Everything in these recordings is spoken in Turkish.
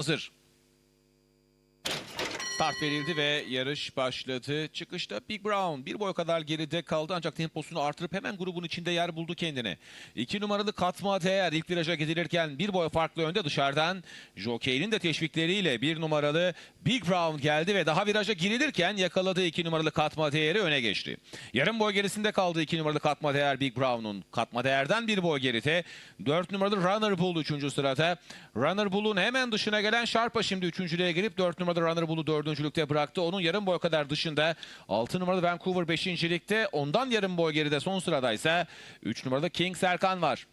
Hazır. Start verildi ve yarış başladı. Çıkışta Big Brown bir boy kadar geride kaldı ancak temposunu artırıp hemen grubun içinde yer buldu kendine. İki numaralı Katma Değer ilk viraja gidilirken bir boy farklı önde dışarıdan Jockey'nin de teşvikleriyle bir numaralı Big Brown geldi ve daha viraja girilirken yakaladığı iki numaralı Katma Değer'i öne geçti. Yarım boy gerisinde kaldı iki numaralı Katma Değer Big Brown'un. Katma Değer'den bir boy geride. Dört numaralı Runner Bull üçüncü sırada. Runner Bull'un hemen dışına gelen Sharpa şimdi üçüncülüğe girip dört numaralı Runner Bull'u dördüncülükte bıraktı. Onun yarım boy kadar dışında. Altı numaralı Vancouver beşincilikte. Ondan yarım boy geride son sıradaysa üç numaralı King Serkan var.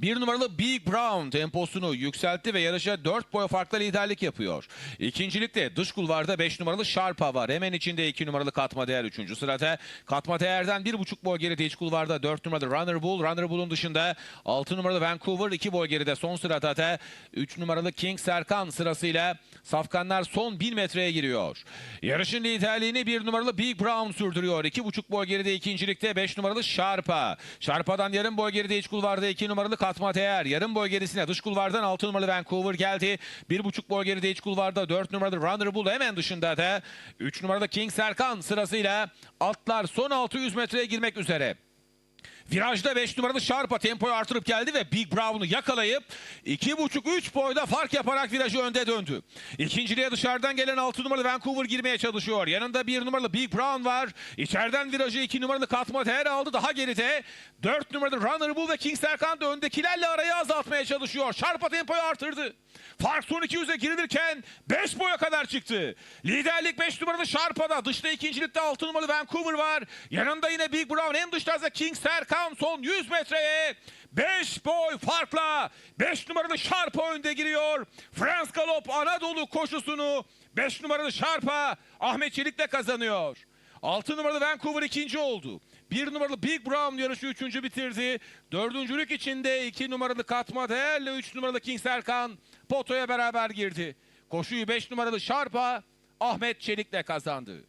Bir numaralı Big Brown temposunu yükseltti ve yarışa 4 boy farklı liderlik yapıyor. İkincilikte dış kulvarda 5 numaralı Sharpa var. Hemen içinde 2 numaralı Katma Değer 3. sırada. Katma Değer'den 1,5 boy geride iç kulvarda 4 numaralı Runner Bull. Runner Bull'un dışında 6 numaralı Vancouver 2 boy geride son sırada da 3 numaralı King Serkan sırasıyla Safkanlar son 1000 metreye giriyor. Yarışın liderliğini 1 numaralı Big Brown sürdürüyor. 2,5 boy geride ikincilikte 5 numaralı Sharpa. Sharpa'dan yarım boy geride iç kulvarda 2 numaralı Katma Değer. Yarım boy gerisine dış kulvardan 6 numaralı Vancouver geldi. 1,5 boy geride iç kulvarda 4 numaralı Runner Bull hemen dışında da 3 numaralı King Serkan sırasıyla atlar son 600 metreye girmek üzere. Virajda 5 numaralı Sharpa tempoyu artırıp geldi ve Big Brown'u yakalayıp 2,5-3 boyda fark yaparak virajı önde döndü. İkinciliğe dışarıdan gelen 6 numaralı Vancouver girmeye çalışıyor. Yanında 1 numaralı Big Brown var. İçeriden virajı 2 numaralı Katma Değer aldı. Daha geride 4 numaralı Runner Bull ve King Serkan da öndekilerle arayı azaltmaya çalışıyor. Sharpa tempoyu artırdı. Fark son 200'e girilirken 5 boya kadar çıktı. Liderlik 5 numaralı Sharpa'da. Dışta ikincilikte 6 numaralı Vancouver var. Yanında yine Big Brown. En dışta ise King Serkan son 100 metreye 5 boy farkla 5 numaralı Sharpa önde giriyor. Frans Galop Anadolu koşusunu 5 numaralı Sharpa Ahmet Çelik'le kazanıyor. 6 numaralı Vancouver ikinci oldu. 1 numaralı Big Brown yarışı üçüncü bitirdi. Dördüncülük içinde 2 numaralı Katma Değer'le 3 numaralı King Serkan potoya beraber girdi. Koşuyu 5 numaralı Sharpa Ahmet Çelik'le kazandı.